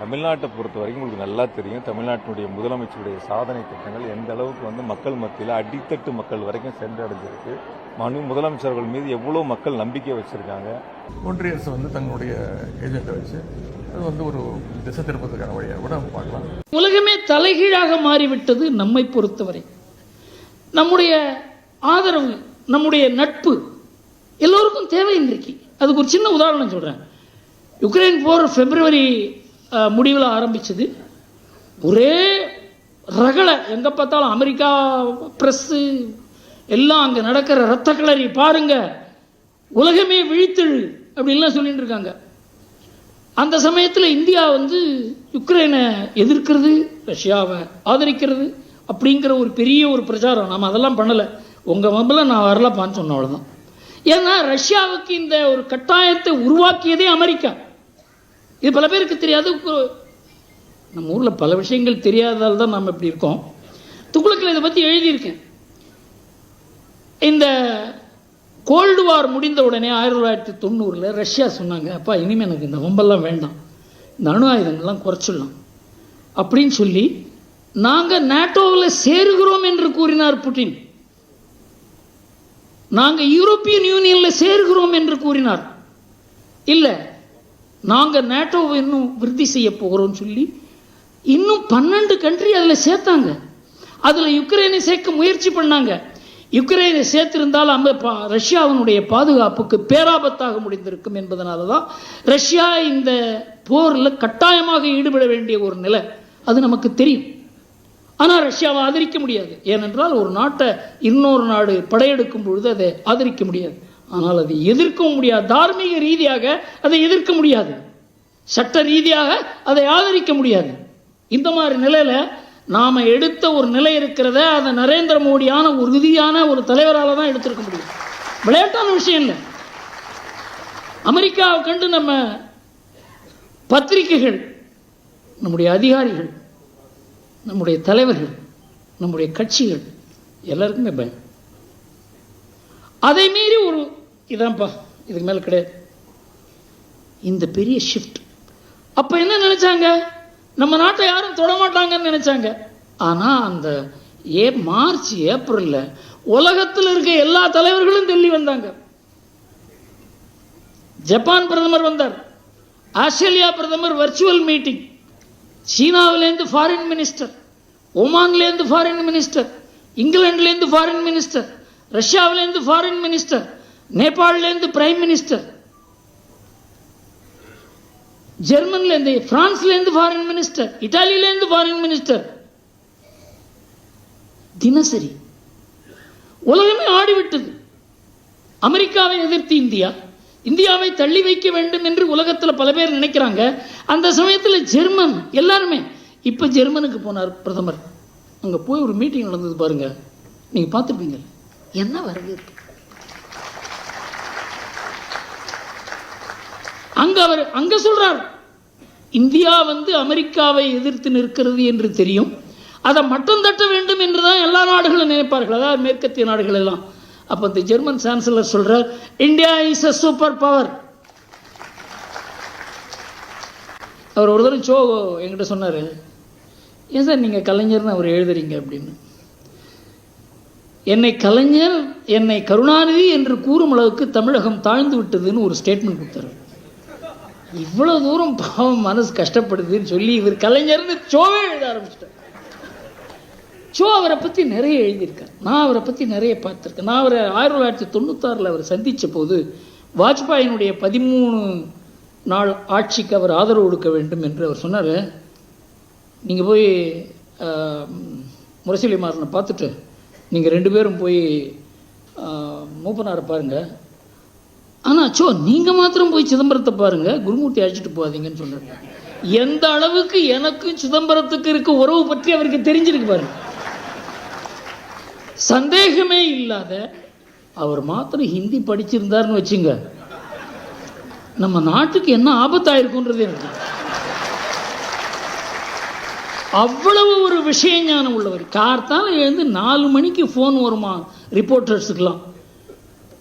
தமிழ்நாட்டை பொறுத்த வரைக்கும் உங்களுக்கு நல்லா தெரியும். தமிழ்நாட்டினுடைய முதலமைச்சருடைய சாதனை திட்டங்கள் எந்த அளவுக்கு வந்து மக்கள் மத்தியில் அடித்தட்டு மக்கள் வரைக்கும் சென்றடைஞ்சிருக்கு. மனு முதலமைச்சர்கள் மீது எவ்வளோ மக்கள் நம்பிக்கை வச்சிருக்காங்க? ஒன்றிய அரசு வந்து தங்களுடைய ஏஜென்ட்டை வச்சு அது வந்து ஒரு திசை திருப்பதுக்கான வழியாக கூட நம்ம பார்க்கலாம். உலகமே தலைகீழாக மாறிவிட்டது நம்மை பொறுத்தவரை. நம்முடைய ஆதரவு நம்முடைய நட்பு எல்லோருக்கும் தேவை இன்றைக்கு. அதுக்கு ஒரு சின்ன உதாரணம் சொல்கிறேன் யுக்ரைன் போர் பிப்ரவரி முடிவில் ஆரம்பிச்சது. ஒரே ரகளை எங்கே பார்த்தாலும் அமெரிக்கா ப்ரெஸ்ஸு எல்லாம் அங்கே நடக்கிற ரத்த கிளறி பாருங்க. உலகமே விழித்தெழு அப்படின்லாம் சொல்லிட்டு இருக்காங்க. அந்த சமயத்தில் இந்தியா வந்து யுக்ரைனை எதிர்க்கிறது ரஷ்யாவை ஆதரிக்கிறது அப்படிங்கிற ஒரு பெரிய ஒரு பிரச்சாரம். நம்ம அதெல்லாம் பண்ணலை. உங்கள் மம்பில் நான் வரலப்பான்னு சொன்ன அவ்வளோதான் ஏன்னா ரஷ்யாவுக்கு இந்த ஒரு கட்டாயத்தை உருவாக்கியதே அமெரிக்கா. இது பல பேருக்கு தெரியாது. நம்ம ஊரில் பல விஷயங்கள் தெரியாததால் தான் நம்ம இப்படி இருக்கோம். துக்குளக்கில் இதை பற்றி எழுதியிருக்கேன். இந்த கோல்டு வார் முடிந்த உடனே ஆயிரத்தி தொள்ளாயிரத்தி தொண்ணூறில் ரஷ்யா சொன்னாங்க அப்பா இனிமேல் எனக்கு இந்த வம்பெல்லாம் வேண்டாம். இந்த அணு ஆயுதங்கள்லாம் குறைச்சிடலாம். அப்படின்னு சொல்லி நாங்கள் நேட்டோவில் சேருகிறோம் என்று கூறினார் புட்டின். நாங்கள் யூரோப்பியன் யூனியனில் சேர்கிறோம் என்று கூறினார். இல்லை நாங்கள் நேட்டோவை இன்னும் விருத்தி செய்ய போகிறோம்னு சொல்லி இன்னும் பன்னெண்டு கண்ட்ரி அதில் சேர்த்தாங்க. அதில் யுக்ரைனை சேர்க்க முயற்சி பண்ணாங்க. யுக்ரைனை சேர்த்திருந்தால் அந்த பா- ரஷ்யாவினுடைய பாதுகாப்புக்கு பேராபத்தாக முடிந்திருக்கும் என்பதனால தான் ரஷ்யா இந்த போரில் கட்டாயமாக ஈடுபட வேண்டிய ஒரு நிலை. அது நமக்கு தெரியும். ஆனால் ரஷ்யாவை ஆதரிக்க முடியாது. ஏனென்றால் ஒரு நாட்டை இன்னொரு நாடு படையெடுக்கும் பொழுது அதை ஆதரிக்க முடியாது. ஆனால் அதை எதிர்க்கவும் முடியாது. தார்மீக ரீதியாக அதை எதிர்க்க முடியாது. சட்ட ரீதியாக அதை ஆதரிக்க முடியாது. இந்த மாதிரி நிலையில் நாம எடுத்த ஒரு நிலை இருக்கிறத அதை நரேந்திர மோடியான ஒரு உறுதியான ஒரு தலைவரால் தான் எடுத்திருக்க முடியும். விளையாட்டான விஷயம் இல்லை. அமெரிக்காவை கண்டு நம்ம பத்திரிகைகள் நம்முடைய அதிகாரிகள் நம்முடைய தலைவர்கள் நம்முடைய கட்சிகள் எல்லாருக்குமே பயம் அதை மீறி ஒரு இதான்ப்பா இதுக்கு மேலே கிடையாது. இந்த பெரிய ஷிஃப்ட் அப்போ என்ன நினச்சாங்க? நம்ம நாட்டை யாரும் தொட மாட்டாங்கன்னு ஆனால் அந்த ஏ மார்ச் ஏப்ரலில் உலகத்தில் இருக்க எல்லா தலைவர்களும் டெல்லி வந்தாங்க. ஜப்பான் பிரதமர் வந்தார். ஆஸ்திரேலியா பிரதமர் வர்ச்சுவல் மீட்டிங் சீனாவிலேருந்து ஃபாரின் மினிஸ்டர் ஒமான்லேருந்து ஃபாரின் மினிஸ்டர் இங்கிலாந்துலேருந்து ஃபாரின் மினிஸ்டர் ரஷ்யாவிலேருந்து ஃபாரின் மினிஸ்டர் நேபாளிலேருந்து பிரைம் மினிஸ்டர் ஜெர்மன்லேருந்து பிரான்ஸ்லேருந்து ஃபாரின் மினிஸ்டர் இட்டாலியிலேருந்து ஃபாரின் மினிஸ்டர் தினசரி உலகமே ஆடிவிட்டது. அமெரிக்காவை எதிர்த்து இந்தியா. இந்தியாவை தள்ளி வைக்க வேண்டும் என்று உலகத்தில் பல பேர் நினைக்கிறாங்க. அந்த சமயத்தில் ஜெர்மன் எல்லாருமே இப்போ ஜெர்மனுக்கு போனார் பிரதமர். அங்கே போய் ஒரு மீட்டிங் நடந்தது பாருங்க. நீங்கள் பார்த்துருப்பீங்க. என்ன வரவேற்பு? அங்க அவர் அங்க சொல்றார். இந்தியா வந்து அமெரிக்காவை எதிர்த்து நிற்கிறது என்று தெரியும். அதை மட்டம் தட்ட வேண்டும் என்று தான் எல்லா நாடுகளும் நினைப்பார்கள். அதாவது மேற்கத்திய நாடுகள் எல்லாம். அப்போ இந்த ஜெர்மன் சான்சலர் சொல்கிறார் India is a super power அவர் ஒரு தடவை சோ என்கிட்ட சொன்னார் ஏன் சார் நீங்கள் கலைஞர்னு அவர் எழுதுறீங்க? அப்படின்னு. என்னை கலைஞர் என்னை கருணாநிதி என்று கூறும் அளவுக்கு தமிழகம் தாழ்ந்து விட்டதுன்னு ஒரு ஸ்டேட்மெண்ட் கொடுத்தாரு. இவ்வளோ தூரம் பாவம் மனசு கஷ்டப்படுதுன்னு சொல்லி இவர் கலைஞர்னு சோவே எழுத ஆரம்பிச்சிட்டார். ஸோ அவரை பற்றி நிறைய எழுதியிருக்கார். நான் அவரை பற்றி நிறைய பார்த்துருக்கேன். நான் அவரை ஆயிரத்தி தொள்ளாயிரத்தி தொண்ணூத்தாறில் அவர் சந்தித்த போது வாஜ்பாயினுடைய பதிமூணு நாள் ஆட்சிக்கு அவர் ஆதரவு கொடுக்க வேண்டும் என்று அவர் சொன்னார். நீங்கள் போய் முரசொலி மாறனை பார்த்துட்டு நீங்கள் ரெண்டு பேரும் போய் மூப்பனாரை பாருங்கள் ஆனால் சோ நீங்கள் மாத்திரம் போய் சிதம்பரத்தை பாருங்கள் குருமூர்த்தி அழைச்சிட்டு போகாதீங்கன்னு சொன்னார் எந்த அளவுக்கு எனக்கும் சிதம்பரத்துக்கு இருக்க உறவு பற்றி அவருக்கு தெரிஞ்சிருக்கு பாருங்கள் சந்தேகமே இல்லாத அவர் மாத்திரம் ஹிந்தி படிச்சிருந்தாருன்னு வச்சுங்க. நம்ம நாட்டுக்கு என்ன ஆபத்தாயிருக்குன்றது எனக்கு. அவ்வளவு ஒரு விஷய ஞானம் உள்ளவர். கார்த்தால் எழுந்து நாலு மணிக்கு ஃபோன் வருமா ரிப்போர்ட்டர்ஸுக்கெல்லாம்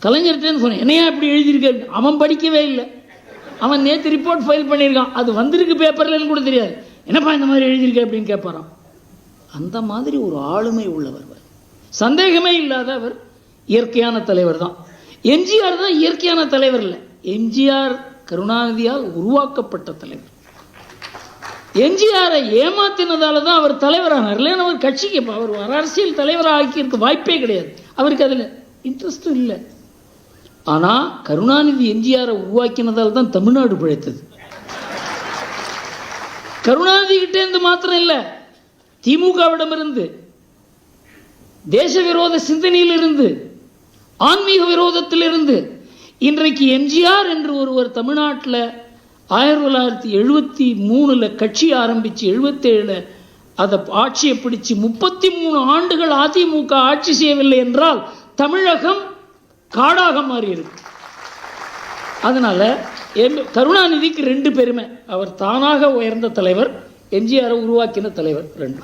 கலைஞர்கிட்டன்னு சொன்னேன் என்னையா இப்படி எழுதியிருக்க? அவன் படிக்கவே இல்லை. அவன் நேற்று ரிப்போர்ட் ஃபைல் பண்ணியிருக்கான். அது வந்திருக்கு பேப்பர்லன்னு கூட தெரியாது. என்னப்பா இந்த மாதிரி எழுதியிருக்க? அப்படின்னு கேட்பாரான் அந்த மாதிரி ஒரு ஆளுமை உள்ளவர் சந்தேகமே இல்லாத அவர் இயற்கையான தலைவர் தான். எம்ஜிஆர் தான் இயற்கையான தலைவர் இல்லை. எம்ஜிஆர் கருணாநிதியால் உருவாக்கப்பட்ட தலைவர். எம்ஜிஆரை ஏமாத்தினதால தான் அவர் தலைவரானார். இல்லைன்னு அவர் கட்சிக்கு அவர் ஒரு அரசியல் தலைவராக ஆக்கியிருக்க வாய்ப்பே கிடையாது. அவருக்கு அதில் இன்ட்ரெஸ்டும் இல்லை. ஆனால் கருணாநிதி எம்ஜிஆரை உருவாக்கினதால் தான் தமிழ்நாடு பிழைத்தது. கருணாநிதி கிட்டே இருந்து மாத்திரம் இல்லை. திமுகவிடமிருந்து தேச விரோத சிந்தனையிலிருந்து ஆன்மீக விரோதத்திலிருந்து இன்றைக்கு எம்ஜிஆர் என்று ஒருவர் தமிழ்நாட்டில் ஆயிரத்தி தொள்ளாயிரத்தி எழுபத்தி மூணில் கட்சி ஆரம்பித்து எழுபத்தேழில் அதை ஆட்சியை பிடிச்சு முப்பத்தி மூணு ஆண்டுகள் அதிமுக ஆட்சி செய்யவில்லை என்றால் தமிழகம் காடாக மாறியிருக்கு அதனால் எம் கருணாநிதிக்கு ரெண்டு பெருமை. அவர் தானாக உயர்ந்த தலைவர் எம்ஜிஆரை உருவாக்கின தலைவர் ரெண்டு.